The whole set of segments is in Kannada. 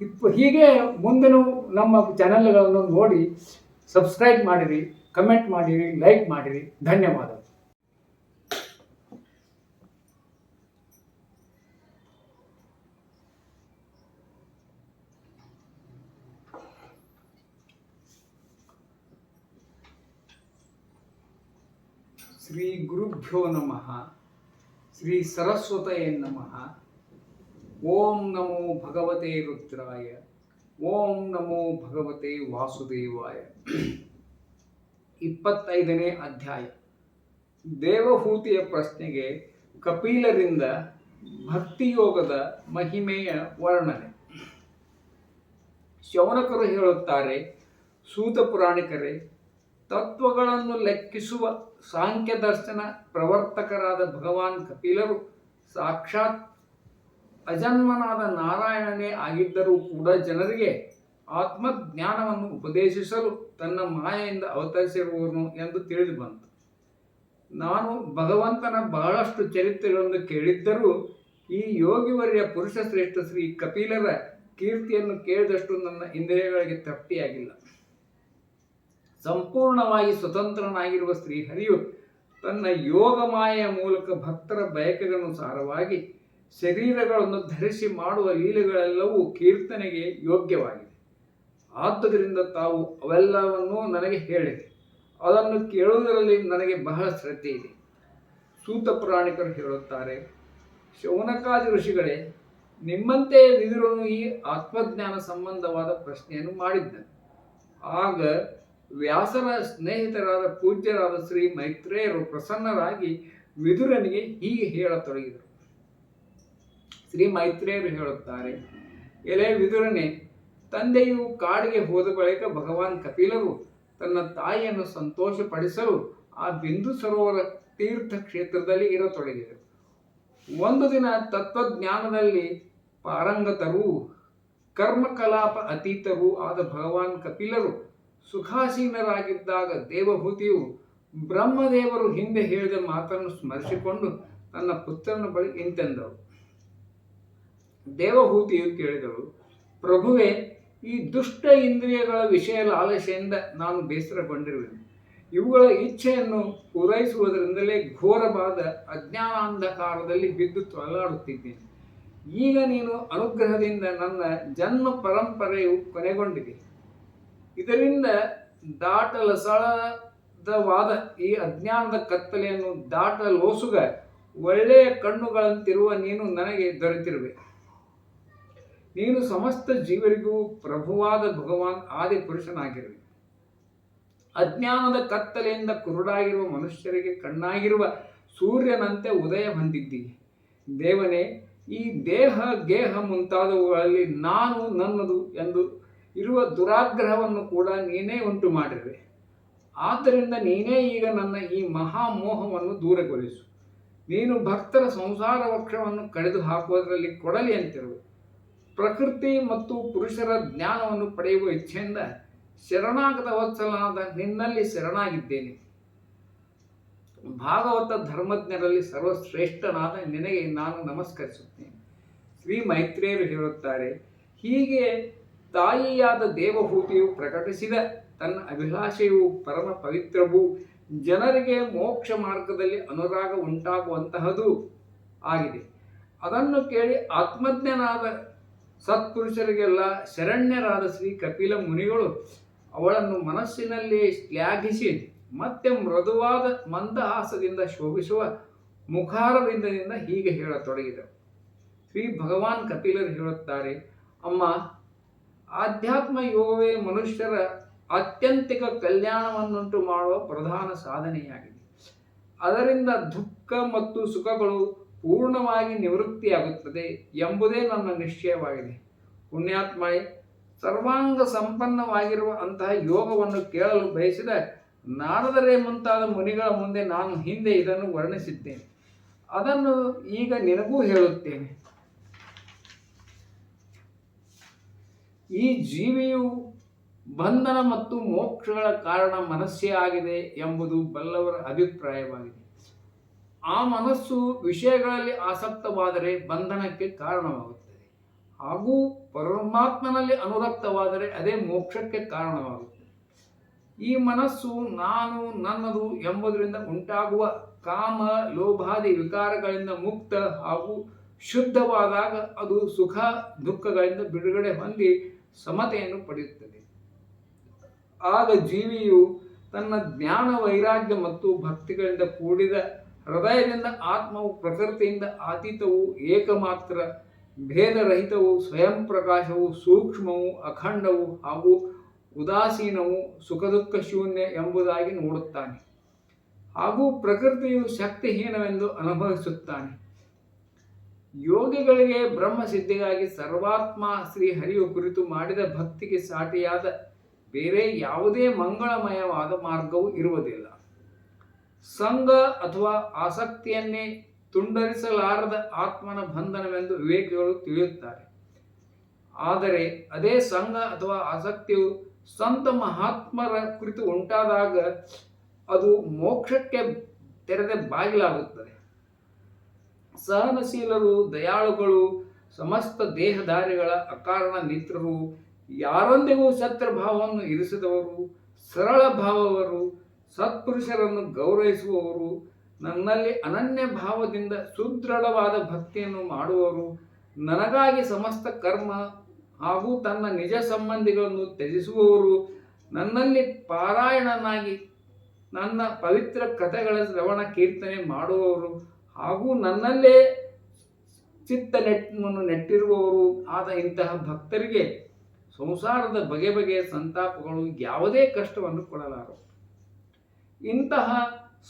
ಇಪ್ಪ- ಹೀಗೆ ಮುಂದಿನ ನಮ್ಮ ಚಾನಲ್ಗಳನ್ನು ನೋಡಿ ಸಬ್ಸ್ಕ್ರೈಬ್ ಮಾಡಿರಿ ಕಮೆಂಟ್ ಮಾಡಿರಿ ಲೈಕ್ ಮಾಡಿರಿ. ಧನ್ಯವಾದಗಳು. ಶ್ರೀ ಗುರುಭ್ಯೋ ನಮಃ. ಶ್ರೀ ಸರಸ್ವತಯೇ ನಮಃ. ಓಂ ನಮೋ ಭಗವತೆ ರುದ್ರಾಯ ಓಂ ನಮೋ ಭಗವತೆ ವಾಸುದೇವಾಯ. ಇಪ್ಪತ್ತೈದನೇ ಅಧ್ಯಾಯ. ದೇವಹೂತಿಯ ಪ್ರಶ್ನೆಗೆ ಕಪಿಲರಿಂದ ಭಕ್ತಿಯೋಗದ ಮಹಿಮೆಯ ವರ್ಣನೆ. ಶೌನಕರು ಹೇಳುತ್ತಾರೆ, ಸೂತ ಪುರಾಣಿಕರೇ, ತತ್ವಗಳನ್ನು ಲೆಕ್ಕಿಸುವ ಸಾಂಖ್ಯ ದರ್ಶನ ಪ್ರವರ್ತಕರಾದ ಭಗವಾನ್ ಕಪಿಲರು ಸಾಕ್ಷಾತ್ ಅಜನ್ಮನಾದ ನಾರಾಯಣನೇ ಆಗಿದ್ದರೂ ಕೂಡ ಜನರಿಗೆ ಆತ್ಮಜ್ಞಾನವನ್ನು ಉಪದೇಶಿಸಲು ತನ್ನ ಮಾಯೆಯಿಂದ ಅವತರಿಸಿರುವನು ಎಂದು ತಿಳಿದು ಬಂತು. ನಾನು ಭಗವಂತನ ಬಹಳಷ್ಟು ಚರಿತ್ರೆಗಳನ್ನು ಕೇಳಿದ್ದರೂ ಈ ಯೋಗಿವರ್ಯ ಪುರುಷ ಶ್ರೇಷ್ಠ ಶ್ರೀ ಕಪಿಲರ ಕೀರ್ತಿಯನ್ನು ಕೇಳಿದಷ್ಟು ನನ್ನ ಇಂದ್ರಿಯಗಳಿಗೆ ತೃಪ್ತಿಯಾಗಿಲ್ಲ. ಸಂಪೂರ್ಣವಾಗಿ ಸ್ವತಂತ್ರನಾಗಿರುವ ಶ್ರೀಹರಿಯು ತನ್ನ ಯೋಗ ಮಾಯೆಯ ಮೂಲಕ ಭಕ್ತರ ಬಯಕೆಗನುಸಾರವಾಗಿ ಶರೀರಗಳನ್ನು ಧರಿಸಿ ಮಾಡುವ ಲೀಲೆಗಳೆಲ್ಲವೂ ಕೀರ್ತನೆಗೆ ಯೋಗ್ಯವಾಗಿದೆ. ಆದ್ದರಿಂದ ತಾವು ಅವೆಲ್ಲವನ್ನೂ ನನಗೆ ಹೇಳಿದೆ. ಅದನ್ನು ಕೇಳುವುದರಲ್ಲಿ ನನಗೆ ಬಹಳ ಶ್ರದ್ಧೆ ಇದೆ ಸೂತ ಪುರಾಣಿಕರು ಹೇಳುತ್ತಾರೆ, ಶೌನಕಾದಿ ಋಷಿಗಳೇ, ನಿಮ್ಮಂತೆ ವಿದುರನು ಈ ಆತ್ಮಜ್ಞಾನ ಸಂಬಂಧವಾದ ಪ್ರಶ್ನೆಯನ್ನು ಮಾಡಿದ್ದನು. ಆಗ ವ್ಯಾಸರ ಸ್ನೇಹಿತರಾದ ಪೂಜ್ಯರಾದ ಶ್ರೀ ಮೈತ್ರೇಯರು ಪ್ರಸನ್ನರಾಗಿ ವಿದುರನಿಗೆ ಹೀಗೆ ಹೇಳತೊಡಗಿದರು. ಶ್ರೀ ಮೈತ್ರೇಯರು ಹೇಳುತ್ತಾರೆ, ಎಲೆ ವಿದುರನೆ, ತಂದೆಯು ಕಾಡಿಗೆ ಹೋದ ಬಳಿಕ ಭಗವಾನ್ ಕಪಿಲರು ತನ್ನ ತಾಯಿಯನ್ನು ಸಂತೋಷಪಡಿಸಲು ಆ ಬಿಂದು ಸರೋವರ ತೀರ್ಥ ಕ್ಷೇತ್ರದಲ್ಲಿ ಇರತೊಡಗಿದರು. ಒಂದು ದಿನ ತತ್ವಜ್ಞಾನದಲ್ಲಿ ಪಾರಂಗತರು, ಕರ್ಮಕಲಾಪ ಅತೀತರೂ ಆದ ಭಗವಾನ್ ಕಪಿಲರು ಸುಖಾಸೀನರಾಗಿದ್ದಾಗ ದೇವಭೂತಿಯು ಬ್ರಹ್ಮದೇವರು ಹಿಂದೆ ಹೇಳಿದ ಮಾತನ್ನು ಸ್ಮರಿಸಿಕೊಂಡು ತನ್ನ ಪುತ್ರನ ಬಳಿ ಇಂತೆಂದಳು ದೇವಹೂತಿಯು ಕೇಳಿದಳು. ಪ್ರಭುವೆ, ಈ ದುಷ್ಟ ಇಂದ್ರಿಯಗಳ ವಿಷಯ ಲಾಲಸೆಯಿಂದ ನಾನು ಬೇಸರಗೊಂಡಿರುವೆನು. ಇವುಗಳ ಇಚ್ಛೆಯನ್ನು ಪೂರೈಸುವುದರಿಂದಲೇ ಘೋರವಾದ ಅಜ್ಞಾನಾಂಧಕಾರದಲ್ಲಿ ಬಿದ್ದು ತೊಲಗಾಡುತ್ತಿದ್ದೇನೆ ಈಗ ನೀನು ಅನುಗ್ರಹದಿಂದ ನನ್ನ ಜನ್ಮ ಪರಂಪರೆಯು ಕೊನೆಗೊಂಡಿದೆ. ಇದರಿಂದ ದಾಟಲಸಳದವಾದ ಈ ಅಜ್ಞಾನದ ಕತ್ತಲೆಯನ್ನು ದಾಟಲೋಸುಗ, ಒಳ್ಳೆಯ ಕಣ್ಣುಗಳಂತಿರುವ ನೀನು ನನಗೆ ದೊರೆತಿರುವೆ. ನೀನು ಸಮಸ್ತ ಜೀವರಿಗೂ ಪ್ರಭುವಾದ ಭಗವಾನ್ ಆದಿ ಪುರುಷನಾಗಿರುವೆ ಅಜ್ಞಾನದ ಕತ್ತಲೆಯಿಂದ ಕುರುಡಾಗಿರುವ ಮನುಷ್ಯರಿಗೆ ಕಣ್ಣಾಗಿರುವ ಸೂರ್ಯನಂತೆ ಉದಯ ಹೊಂದಿದ್ದೀಯ ದೇವನೇ, ಈ ದೇಹ ಗೇಹ ಮುಂತಾದವುಗಳಲ್ಲಿ ನಾನು ನನ್ನದು ಎಂದು ಇರುವ ದುರಾಗ್ರಹವನ್ನು ಕೂಡ ನೀನೇ ಉಂಟು ಮಾಡಿರುವೆ. ಆದ್ದರಿಂದ ನೀನೇ ಈಗ ನನ್ನ ಈ ಮಹಾಮೋಹವನ್ನು ದೂರಗೊಳಿಸು. ನೀನು ಭಕ್ತರ ಸಂಸಾರ ವಕ್ಷವನ್ನು ಕಳೆದು ಹಾಕುವುದರಲ್ಲಿ ಕೊಡಲಿ ಅಂತಿರುವೆ. ಪ್ರಕೃತಿ ಮತ್ತು ಪುರುಷರ ಜ್ಞಾನವನ್ನು ಪಡೆಯುವ ಇಚ್ಛೆಯಿಂದ ಶರಣಾಗತ ವತ್ಸಲನಾದ ನಿನ್ನಲ್ಲಿ ಶರಣಾಗಿದ್ದೇನೆ. ಭಾಗವತ ಧರ್ಮಜ್ಞರಲ್ಲಿ ಸರ್ವಶ್ರೇಷ್ಠನಾದ ನಿನಗೆ ನಾನು ನಮಸ್ಕರಿಸುತ್ತೇನೆ. ಶ್ರೀ ಮೈತ್ರೇಯರು ಹೇಳುತ್ತಾರೆ, ಹೀಗೆ ತಾಯಿಯಾದ ದೇವಭೂತಿಯು ಪ್ರಕಟಿಸಿದ ತನ್ನ ಅಭಿಲಾಷೆಯು ಪರಮ ಪವಿತ್ರವೂ ಜನರಿಗೆ ಮೋಕ್ಷ ಮಾರ್ಗದಲ್ಲಿ ಅನುರಾಗ ಉಂಟಾಗುವಂತಹದು ಆಗಿದೆ. ಅದನ್ನು ಕೇಳಿ ಆತ್ಮಜ್ಞನಾದ ಸತ್ಪುರುಷರಿಗೆಲ್ಲ ಶರಣ್ಯರಾದ ಶ್ರೀ ಕಪಿಲ ಮುನಿಗಳು ಅವಳನ್ನು ಮನಸ್ಸಿನಲ್ಲಿ ಶ್ಲಾಘಿಸಿ ಮತ್ತೆ ಮೃದುವಾದ ಮಂದಹಾಸದಿಂದ ಶೋಭಿಸುವ ಮುಖಾರವಿಂದದಿಂದ ಹೀಗೆ ಹೇಳತೊಡಗಿದರು ಶ್ರೀ ಭಗವಾನ್ ಕಪಿಲರು ಹೇಳುತ್ತಾರೆ, ಅಮ್ಮ, ಆಧ್ಯಾತ್ಮ ಯೋಗವೇ ಮನುಷ್ಯರ ಅತ್ಯಂತಿಕ ಕಲ್ಯಾಣವನ್ನುಂಟು ಮಾಡುವ ಪ್ರಧಾನ ಸಾಧನೆಯಾಗಿದೆ. ಅದರಿಂದ ದುಃಖ ಮತ್ತು ಸುಖಗಳು ಪೂರ್ಣವಾಗಿ ನಿವೃತ್ತಿಯಾಗುತ್ತದೆ ಎಂಬುದೇ ನನ್ನ ನಿಶ್ಚಯವಾಗಿದೆ. ಪುಣ್ಯಾತ್ಮಳೆ ಸರ್ವಾಂಗ ಸಂಪನ್ನವಾಗಿರುವ ಅಂತಹ ಯೋಗವನ್ನು ಕೇಳಲು ಬಯಸಿದ ನಾರದರೇ ಮುಂತಾದ ಮುನಿಗಳ ಮುಂದೆ ನಾನು ಹಿಂದೆ ಇದನ್ನು ವರ್ಣಿಸಿದ್ದೇನೆ. ಅದನ್ನು ಈಗ ನಿನಗೂ ಹೇಳುತ್ತೇನೆ. ಈ ಜೀವಿಯು ಬಂಧನ ಮತ್ತು ಮೋಕ್ಷಗಳ ಕಾರಣ ಮನಸ್ಸೇ ಆಗಿದೆ ಎಂಬುದು ಬಲ್ಲವರ ಅಭಿಪ್ರಾಯವಾಗಿದೆ. ಆ ಮನಸ್ಸು ವಿಷಯಗಳಲ್ಲಿ ಆಸಕ್ತವಾದರೆ ಬಂಧನಕ್ಕೆ ಕಾರಣವಾಗುತ್ತದೆ. ಹಾಗೂ ಪರಮಾತ್ಮನಲ್ಲಿ ಅನುರಕ್ತವಾದರೆ ಅದೇ ಮೋಕ್ಷಕ್ಕೆ ಕಾರಣವಾಗುತ್ತದೆ. ಈ ಮನಸ್ಸು ನಾನು, ನನ್ನದು ಎಂಬುದರಿಂದ ಉಂಟಾಗುವ ಕಾಮ, ಲೋಭಾದಿ ವಿಕಾರಗಳಿಂದ ಮುಕ್ತ ಹಾಗೂ ಶುದ್ಧವಾದಾಗ ಅದು ಸುಖ, ದುಃಖಗಳಿಂದ ಬಿಡುಗಡೆ ಹೊಂದಿ ಸಮತೆಯನ್ನು ಪಡೆಯುತ್ತದೆ. ಆಗ ಜೀವಿಯು ತನ್ನ ಜ್ಞಾನ, ವೈರಾಗ್ಯ ಮತ್ತು ಭಕ್ತಿಗಳಿಂದ ಕೂಡಿದ ಹೃದಯದಿಂದ, ಆತ್ಮವು ಪ್ರಕೃತಿಯಿಂದ ಆತೀತವು, ಏಕಮಾತ್ರ ಭೇದರಹಿತವು ಸ್ವಯಂ ಪ್ರಕಾಶವು ಸೂಕ್ಷ್ಮವು, ಅಖಂಡವು ಹಾಗೂ ಉದಾಸೀನವು ಸುಖ ದುಃಖ ಶೂನ್ಯ ಎಂಬುದಾಗಿ ನೋಡುತ್ತಾನೆ. ಹಾಗೂ ಪ್ರಕೃತಿಯು ಶಕ್ತಿಹೀನವೆಂದು ಅನುಭವಿಸುತ್ತಾನೆ. ಯೋಗಿಗಳಿಗೆ ಬ್ರಹ್ಮ ಸಿದ್ಧಿಗಾಗಿ ಸರ್ವಾತ್ಮ ಶ್ರೀ ಹರಿಯು ಕುರಿತು ಮಾಡಿದ ಭಕ್ತಿಗೆ ಸಾಟಿಯಾದ ಬೇರೆ ಯಾವುದೇ ಮಂಗಳಮಯವಾದ ಮಾರ್ಗವೂ ಇರುವುದಿಲ್ಲ. ಸಂಘ ಅಥವಾ ಆಸಕ್ತಿಯನ್ನೇ ತುಂಡರಿಸಲಾರದ ಆತ್ಮನ ಬಂಧನವೆಂದು ವಿವೇಕಿಗಳು ತಿಳಿಯುತ್ತಾರೆ. ಆದರೆ ಅದೇ ಸಂಘ ಅಥವಾ ಆಸಕ್ತಿಯು ಸಂತ ಮಹಾತ್ಮರ ಕುರಿತು ಉಂಟಾದಾಗ ಅದು ಮೋಕ್ಷಕ್ಕೆ ತೆರೆದ ಬಾಗಿಲಾಗುತ್ತದೆ. ಸಹನಶೀಲರು, ದಯಾಳುಗಳು, ಸಮಸ್ತ ದೇಹಧಾರಿಗಳ ಅಕಾರಣ ಮಿತ್ರರು ಯಾರೊಂದಿಗೂ ಶತ್ರುಭಾವವನ್ನು ಇರಿಸಿದವರು, ಸರಳ ಭಾವವರು ಸತ್ಪುರುಷರನ್ನು ಗೌರವಿಸುವವರು, ನನ್ನಲ್ಲಿ ಅನನ್ಯ ಭಾವದಿಂದ ಸುದೃಢವಾದ ಭಕ್ತಿಯನ್ನು ಮಾಡುವವರು, ನನಗಾಗಿ ಸಮಸ್ತ ಕರ್ಮ ಹಾಗೂ ತನ್ನ ನಿಜ ಸಂಬಂಧಿಗಳನ್ನು ತ್ಯಜಿಸುವವರು, ನನ್ನಲ್ಲಿ ಪಾರಾಯಣನಾಗಿ ನನ್ನ ಪವಿತ್ರ ಕಥೆಗಳ ಶ್ರವಣ ಕೀರ್ತನೆ ಮಾಡುವವರು ಹಾಗೂ ನನ್ನಲ್ಲೇ ಚಿತ್ತ ನೆಟ್ಟನ್ನು ನೆಟ್ಟಿರುವವರು ಆದ ಇಂತಹ ಭಕ್ತರಿಗೆ ಸಂಸಾರದ ಬಗೆ ಬಗೆಯ ಸಂತಾಪಗಳು ಯಾವುದೇ ಕಷ್ಟವನ್ನು ಕೊಡಲಾರವು. ಇಂತಹ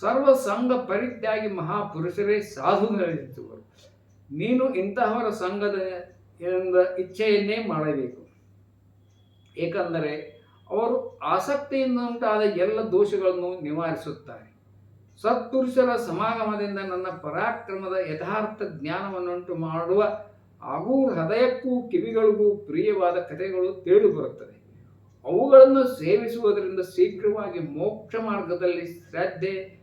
ಸರ್ವ ಸಂಘ ಪರಿತ್ಯಾಗಿ ಮಹಾಪುರುಷರೇ ಸಾಧುಗಳಿರುವರು ನೀನು ಇಂತಹವರ ಸಂಘದ ಇಚ್ಛೆಯನ್ನೇ ಮಾಡಬೇಕು. ಏಕೆಂದರೆ ಅವರು ಆಸಕ್ತಿಯಿಂದ ಉಂಟಾದ ಎಲ್ಲ ದೋಷಗಳನ್ನು ನಿವಾರಿಸುತ್ತಾರೆ. ಸತ್ಪುರುಷರ ಸಮಾಗಮದಿಂದ ನನ್ನ ಪರಾಕ್ರಮದ ಯಥಾರ್ಥ ಜ್ಞಾನವನ್ನುಂಟು ಮಾಡುವ ಹಾಗೂ ಹೃದಯಕ್ಕೂ ಕಿವಿಗಳಿಗೂ ಪ್ರಿಯವಾದ ಕಥೆಗಳು ತಿಳಿದು ಬರುತ್ತದೆ ಅವುಗಳನ್ನು ಸೇವಿಸುವುದರಿಂದ ಶೀಘ್ರವಾಗಿ ಮೋಕ್ಷ ಮಾರ್ಗದಲ್ಲಿ ಶ್ರದ್ಧೆ,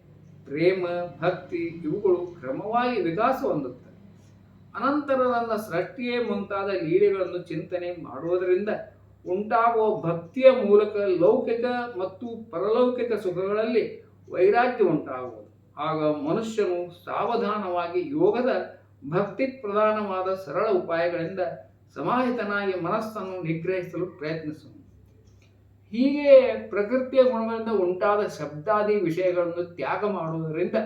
ಪ್ರೇಮ, ಭಕ್ತಿ ಇವುಗಳು ಕ್ರಮವಾಗಿ ವಿಕಾಸ ಹೊಂದುತ್ತವೆ. ಅನಂತರ ನನ್ನ ಸೃಷ್ಟಿಯೇ ಮುಂತಾದ ಲೀಲೆಗಳನ್ನು ಚಿಂತನೆ ಮಾಡುವುದರಿಂದ ಉಂಟಾಗುವ ಭಕ್ತಿಯ ಮೂಲಕ ಲೌಕಿಕ ಮತ್ತು ಪರಲೌಕಿಕ ಸುಖಗಳಲ್ಲಿ ವೈರಾಗ್ಯ ಉಂಟಾಗುವುದು. ಆಗ ಮನುಷ್ಯನು ಸಾವಧಾನವಾಗಿ ಯೋಗದ ಭಕ್ತಿ ಪ್ರಧಾನವಾದ ಸರಳ ಉಪಾಯಗಳಿಂದ ಸಮಾಹಿತನಾಗಿ ಮನಸ್ಸನ್ನು ನಿಗ್ರಹಿಸಲು ಪ್ರಯತ್ನಿಸುವನು. ಹೀಗೆ ಪ್ರಕೃತಿಯ ಗುಣಗಳಿಂದ ಉಂಟಾದ ಶಬ್ದಾದಿ ವಿಷಯಗಳನ್ನು ತ್ಯಾಗ ಮಾಡುವುದರಿಂದ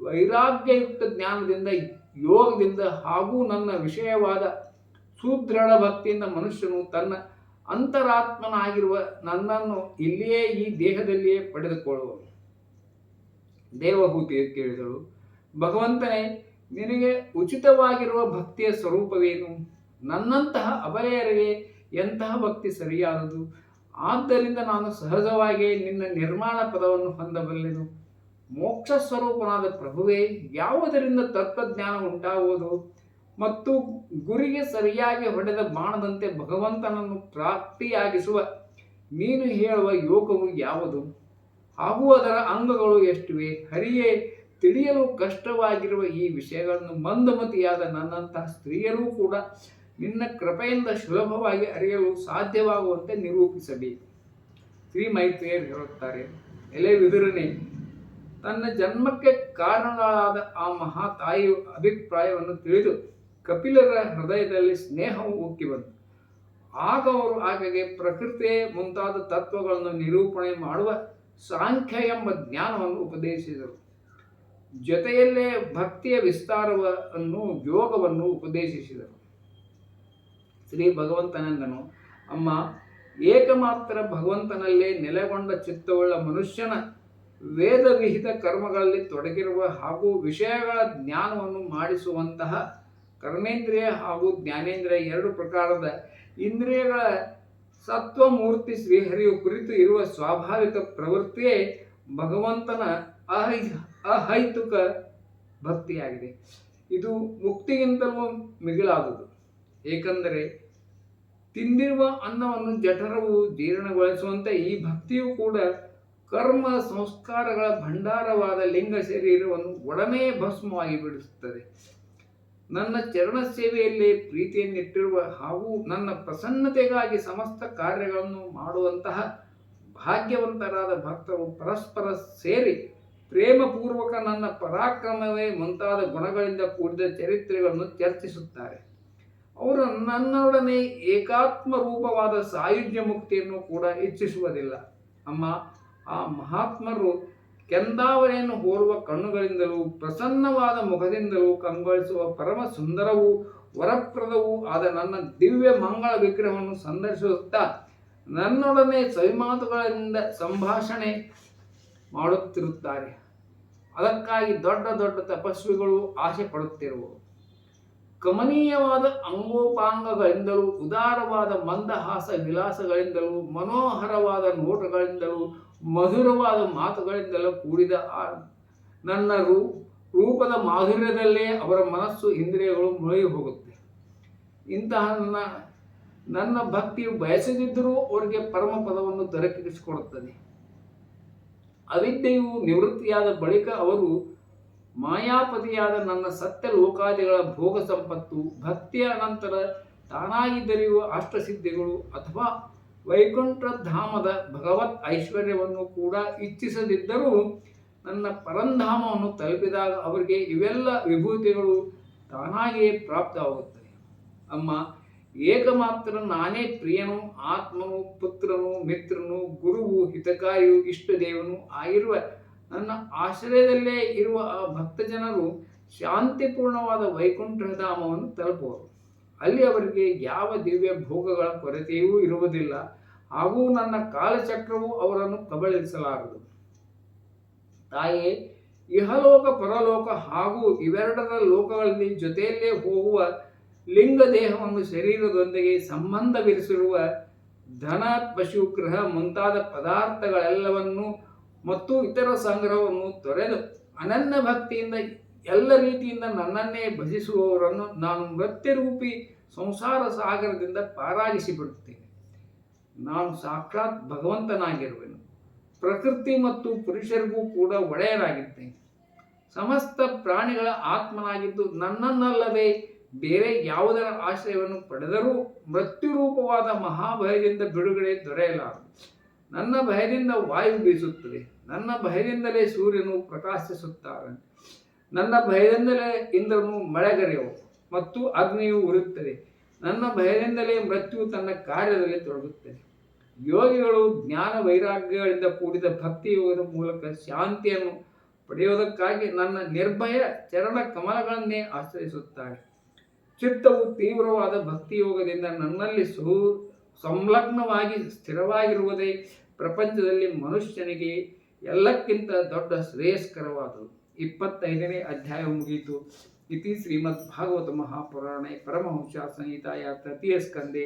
ವೈರಾಗ್ಯಯುಕ್ತ ಜ್ಞಾನದಿಂದ, ಯೋಗದಿಂದ ಹಾಗೂ ನನ್ನ ವಿಷಯವಾದ ಸುದೃಢ ಭಕ್ತಿಯಿಂದ ಮನುಷ್ಯನು ತನ್ನ ಅಂತರಾತ್ಮನಾಗಿರುವ ನನ್ನನ್ನು ಇಲ್ಲಿಯೇ ಈ ದೇಹದಲ್ಲಿಯೇ ಪಡೆದುಕೊಳ್ಳುವನು. ದೇವಹೂತಿ ಕೇಳಿದಳು, ಭಗವಂತನೇ, ನಿನಗೆ ಉಚಿತವಾಗಿರುವ ಭಕ್ತಿಯ ಸ್ವರೂಪವೇನು? ನನ್ನಂತಹ ಅಬಲೆಯರಿಗೆ ಎಂತಹ ಭಕ್ತಿ ಸರಿಯಾದದು? ಆದ್ದರಿಂದ ನಾನು ಸಹಜವಾಗಿ ನಿನ್ನ ನಿರ್ಮಾಣ ಪದವನ್ನು ಹೊಂದಬಲ್ಲೆನು. ಮೋಕ್ಷ ಸ್ವರೂಪನಾದ ಪ್ರಭುವೇ, ಯಾವುದರಿಂದ ತತ್ವಜ್ಞಾನ ಉಂಟಾಗುವುದು? ಮತ್ತು ಗುರಿಗೆ ಸರಿಯಾಗಿ ಹೊಡೆದ ಬಾಣದಂತೆ ಭಗವಂತನನ್ನು ಪ್ರಾಪ್ತಿಯಾಗಿಸುವ ನೀನು ಹೇಳುವ ಯೋಗವು ಯಾವುದು? ಹಾಗೂ ಅದರ ಅಂಗಗಳು ಎಷ್ಟಿವೆ? ಹರಿಯೇ, ತಿಳಿಯಲು ಕಷ್ಟವಾಗಿರುವ ಈ ವಿಷಯಗಳನ್ನು ಮಂದಮತಿಯಾದ ನನ್ನಂತಹ ಸ್ತ್ರೀಯರೂ ಕೂಡ ನಿನ್ನ ಕೃಪೆಯಿಂದ ಸುಲಭವಾಗಿ ಅರಿಯಲು ಸಾಧ್ಯವಾಗುವಂತೆ ನಿರೂಪಿಸಬೇಕು ಶ್ರೀ ಮೈತ್ರಿಯರು ಹೇಳುತ್ತಾರೆ, ಎಲೆ ವಿದುರನೇ, ತನ್ನ ಜನ್ಮಕ್ಕೆ ಕಾರಣಗಳಾದ ಆ ಮಹಾ ತಾಯಿಯ ಅಭಿಪ್ರಾಯವನ್ನು ತಿಳಿದು ಕಪಿಲರ ಹೃದಯದಲ್ಲಿ ಸ್ನೇಹವು ಉಕ್ಕಿ ಬಂತು. ಆಗ ಅವರು ಆಕೆಗೆ ಪ್ರಕೃತಿಯೇ ಮುಂತಾದ ತತ್ವಗಳನ್ನು ನಿರೂಪಣೆ ಮಾಡುವ ಸಾಂಖ್ಯ ಎಂಬ ಜ್ಞಾನವನ್ನು ಉಪದೇಶಿಸಿದರು. ಜೊತೆಯಲ್ಲೇ ಭಕ್ತಿಯ ವಿಸ್ತಾರವನ್ನು, ಯೋಗವನ್ನು ಉಪದೇಶಿಸಿದರು. ಶ್ರೀ ಭಗವಂತನಂದನು. ಅಮ್ಮ, ಏಕಮಾತ್ರ ಭಗವಂತನಲ್ಲೇ ನೆಲೆಗೊಂಡ ಚಿತ್ತವುಳ್ಳ ಮನುಷ್ಯನ ವೇದವಿಹಿತ ಕರ್ಮಗಳಲ್ಲಿ ತೊಡಗಿರುವ ಹಾಗೂ ವಿಷಯಗಳ ಜ್ಞಾನವನ್ನು ಮಾಡಿಸುವಂತಹ ಕರ್ಮೇಂದ್ರಿಯ ಹಾಗೂ ಜ್ಞಾನೇಂದ್ರಿಯ ಎರಡು ಪ್ರಕಾರದ ಇಂದ್ರಿಯಗಳ ಸತ್ವಮೂರ್ತಿ ಶ್ರೀಹರಿಯು ಕುರಿತು ಇರುವ ಸ್ವಾಭಾವಿಕ ಪ್ರವೃತ್ತಿಯೇ ಭಗವಂತನ ಅಹೈ, ಅಹೈತುಕ ಭಕ್ತಿಯಾಗಿದೆ. ಇದು ಮುಕ್ತಿಗಿಂತಲೂ ಮಿಗಿಲಾದುದು. ಏಕೆಂದರೆ ತಿಂದಿರುವ ಅನ್ನವನ್ನು ಜಠರವು ಜೀರ್ಣಗೊಳಿಸುವಂತೆ ಈ ಭಕ್ತಿಯು ಕೂಡ ಕರ್ಮ ಸಂಸ್ಕಾರಗಳ ಭಂಡಾರವಾದ ಲಿಂಗ ಶರೀರವನ್ನು ಒಡನೆ ಭಸ್ಮವಾಗಿ ಬಿಡಿಸುತ್ತದೆ. ನನ್ನ ಚರಣ ಸೇವೆಯಲ್ಲಿ ಪ್ರೀತಿಯನ್ನಿಟ್ಟಿರುವ ಹಾಗೂ ನನ್ನ ಪ್ರಸನ್ನತೆಗಾಗಿ ಸಮಸ್ತ ಕಾರ್ಯಗಳನ್ನು ಮಾಡುವಂತಹ ಭಾಗ್ಯವಂತರಾದ ಭಕ್ತರು ಪರಸ್ಪರ ಸೇರಿ ಪ್ರೇಮಪೂರ್ವಕ ನನ್ನ ಪರಾಕ್ರಮವೇ ಮುಂತಾದ ಗುಣಗಳಿಂದ ಕೂಡಿದ ಚರಿತ್ರೆಗಳನ್ನು ಚರ್ಚಿಸುತ್ತಾರೆ. ಅವರು ನನ್ನೊಡನೆ ಏಕಾತ್ಮ ರೂಪವಾದ ಸಾಯುಜ್ಯ ಮುಕ್ತಿಯನ್ನು ಕೂಡ ಇಚ್ಛಿಸುವುದಿಲ್ಲ ಅಮ್ಮ, ಆ ಮಹಾತ್ಮರು ಕೆಂದಾವರೆಯನ್ನು ಹೋರುವ ಕಣ್ಣುಗಳಿಂದಲೂ, ಪ್ರಸನ್ನವಾದ ಮುಖದಿಂದಲೂ ಕಂಗೊಳಿಸುವ ಪರಮ ಸುಂದರವೂ ವರಪ್ರದವೂ ಆದ ನನ್ನ ದಿವ್ಯ ಮಂಗಳ ವಿಗ್ರಹವನ್ನು ಸಂದರ್ಶಿಸುತ್ತಾ, ನನ್ನೊಡನೆ ಸವಿಮಾತುಗಳಿಂದ ಸಂಭಾಷಣೆ ಮಾಡುತ್ತಿರುತ್ತಾರೆ. ಅದಕ್ಕಾಗಿ ದೊಡ್ಡ ದೊಡ್ಡ ತಪಸ್ವಿಗಳು ಆಸೆ ಪಡುತ್ತಿರುವರು ಕಮನೀಯವಾದ ಅಂಗೋಪಾಂಗಗಳಿಂದಲೂ, ಉದಾರವಾದ ಮಂದಹಾಸ ವಿಲಾಸಗಳಿಂದಲೂ, ಮನೋಹರವಾದ ನೋಟಗಳಿಂದಲೂ, ಮಧುರವಾದ ಮಾತುಗಳಿಂದಲೂ ಕೂಡಿದ ನನ್ನ ರೂ, ರೂಪದ ಮಾಧುರ್ಯದಲ್ಲೇ ಅವರ ಮನಸ್ಸು ಇಂದ್ರಿಯಗಳು ಮುಳುಗಿ ಹೋಗುತ್ತೆ. ಇಂತಹ ನನ್ನ ನನ್ನ ಭಕ್ತಿಯು ಬಯಸದಿದ್ದರೂ ಅವರಿಗೆ ಪರಮ ಪದವನ್ನು ದೊರಕಿಸಿಕೊಡುತ್ತದೆ. ಅವಿದ್ಯೆಯು ನಿವೃತ್ತಿಯಾದ ಬಳಿಕ ಅವರು ಮಾಯಾಪತಿಯಾದ ನನ್ನ ಸತ್ಯ ಲೋಕಾದಿಗಳ ಭೋಗ ಸಂಪತ್ತು ಭಕ್ತಿಯ ನಂತರ ತಾನಾಗಿ ದೊರೆಯುವ ಅಷ್ಟಸಿದ್ಧಿಗಳು ಅಥವಾ ವೈಕುಂಠ ಧಾಮದ ಭಗವತ್ ಐಶ್ವರ್ಯವನ್ನು ಕೂಡ ಇಚ್ಛಿಸದಿದ್ದರೂ ನನ್ನ ಪರಂಧಾಮವನ್ನು ತಲುಪಿದಾಗ ಅವರಿಗೆ ಇವೆಲ್ಲ ವಿಭೂತಿಗಳು ತಾನಾಗಿಯೇ ಪ್ರಾಪ್ತವಾಗುತ್ತವೆ. ಅಮ್ಮ, ಏಕಮಾತ್ರ ನಾನೇ ಪ್ರಿಯನು, ಆತ್ಮನು, ಪುತ್ರನು, ಮಿತ್ರನು, ಗುರುವು, ಹಿತಕಾರಿಯು ಇಷ್ಟದೇವನು ಆಗಿರುವ. ನನ್ನ ಆಶ್ರಯದಲ್ಲೇ ಇರುವ ಆ ಭಕ್ತ ಜನರು ಶಾಂತಿಪೂರ್ಣವಾದ ವೈಕುಂಠಧಾಮವನ್ನು ತಲುಪುವರು. ಅಲ್ಲಿ ಅವರಿಗೆ ಯಾವ ದಿವ್ಯ ಭೋಗಗಳ ಕೊರತೆಯೂ ಇರುವುದಿಲ್ಲ. ಹಾಗೂ ನನ್ನ ಕಾಲಚಕ್ರವು ಅವರನ್ನು ಕಬಳಿಸಲಾರದು. ತಾಯೇ, ಇಹಲೋಕ, ಪರಲೋಕ ಹಾಗೂ ಇವೆರಡರ ಲೋಕಗಳಲ್ಲಿ ಜೊತೆಯಲ್ಲೇ ಹೋಗುವ ಲಿಂಗ ದೇಹವನ್ನು ಶರೀರದೊಂದಿಗೆ ಸಂಬಂಧವಿರಿಸಿರುವ ಧನ, ಪಶು, ಗೃಹ ಮುಂತಾದ ಪದಾರ್ಥಗಳೆಲ್ಲವನ್ನು ಮತ್ತು ಇತರ ಸಂಗ್ರಹವನ್ನು ತೊರೆದು ಅನನ್ಯ ಭಕ್ತಿಯಿಂದ ಎಲ್ಲ ರೀತಿಯಿಂದ ನನ್ನನ್ನೇ ಭಜಿಸುವವರನ್ನು ನಾನು ನೃತ್ಯರೂಪಿ ಸಂಸಾರ ಸಾಗರದಿಂದ ಪಾರಾಗಿಸಿ ಬಿಡುತ್ತೇನೆ ನಾನು ಸಾಕ್ಷಾತ್ ಭಗವಂತನಾಗಿರುವೆನು. ಪ್ರಕೃತಿ ಮತ್ತು ಪುರುಷರಿಗೂ ಕೂಡ ಒಡೆಯರಾಗಿದ್ದೇನೆ ಸಮಸ್ತ ಪ್ರಾಣಿಗಳ ಆತ್ಮನಾಗಿದ್ದು ನನ್ನನ್ನಲ್ಲದೆ ಬೇರೆ ಯಾವುದರ ಆಶ್ರಯವನ್ನು ಪಡೆದರೂ ಮೃತ್ಯುರೂಪವಾದ ಮಹಾಭಯದಿಂದ ಬಿಡುಗಡೆ ದೊರೆಯಲಾರದು. ನನ್ನ ಭಯದಿಂದ ವಾಯು ಬೀಸುತ್ತದೆ. ನನ್ನ ಭಯದಿಂದಲೇ ಸೂರ್ಯನು ಪ್ರಕಾಶಿಸುತ್ತಾರೆ ನನ್ನ ಭಯದಿಂದಲೇ ಇಂದ್ರನು ಮಳೆಗರೆಯವು ಮತ್ತು ಅಗ್ನಿಯು ಉರುತ್ತದೆ. ನನ್ನ ಭಯದಿಂದಲೇ ಮೃತ್ಯು ತನ್ನ ಕಾರ್ಯದಲ್ಲಿ ತೊಡಗುತ್ತದೆ. ಯೋಗಿಗಳು ಜ್ಞಾನ ವೈರಾಗ್ಯಗಳಿಂದ ಕೂಡಿದ ಭಕ್ತಿ ಯೋಗದ ಮೂಲಕ ಶಾಂತಿಯನ್ನು ಪಡೆಯುವುದಕ್ಕಾಗಿ ನನ್ನ ನಿರ್ಭಯ ಚರಣ ಕಮಲಗಳನ್ನೇ ಆಶ್ರಯಿಸುತ್ತಾರೆ. ಚಿತ್ತವು ತೀವ್ರವಾದ ಭಕ್ತಿ ಯೋಗದಿಂದ ನನ್ನಲ್ಲಿ ಸು ಸಂಲಗ್ನವಾಗಿ ಸ್ಥಿರವಾಗಿರುವುದೇ ಪ್ರಪಂಚದಲ್ಲಿ ಮನುಷ್ಯನಿಗೆ ಎಲ್ಲಕ್ಕಿಂತ ದೊಡ್ಡ ಶ್ರೇಯಸ್ಕರವಾದವು ಇಪ್ಪತ್ತೈದನೇ ಅಧ್ಯಾಯ ಮುಗಿಯಿತು. ಇತಿ ಶ್ರೀಮದ್ ಭಾಗವತ ಮಹಾಪುರಾಣೆ ಪರಮಹಂಸ ಸಂಹಿತಾಯ ತೃತೀಯ ಸ್ಕಂದೆ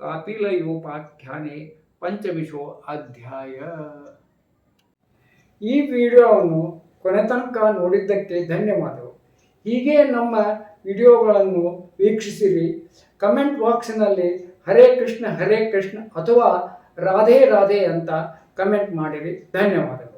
ಕಾಪಿಲಯೋಪಾಖ್ಯಾನೆ ಪಂಚಮಿಶೋ ಅಧ್ಯಾಯ. ಈ ವಿಡಿಯೋವನ್ನು ಕೊನೆ ತನಕ ನೋಡಿದ್ದಕ್ಕೆ ಧನ್ಯವಾದಗಳು. ಹೀಗೆ ನಮ್ಮ ವಿಡಿಯೋಗಳನ್ನು ವೀಕ್ಷಿಸಿರಿ. ಕಮೆಂಟ್ ಬಾಕ್ಸ್ನಲ್ಲಿ ಹರೇ ಕೃಷ್ಣ ಹರೇ ಕೃಷ್ಣ ಅಥವಾ ರಾಧೆ ರಾಧೆ ಅಂತ ಕಮೆಂಟ್ ಮಾಡಿರಿ. ಧನ್ಯವಾದಗಳು.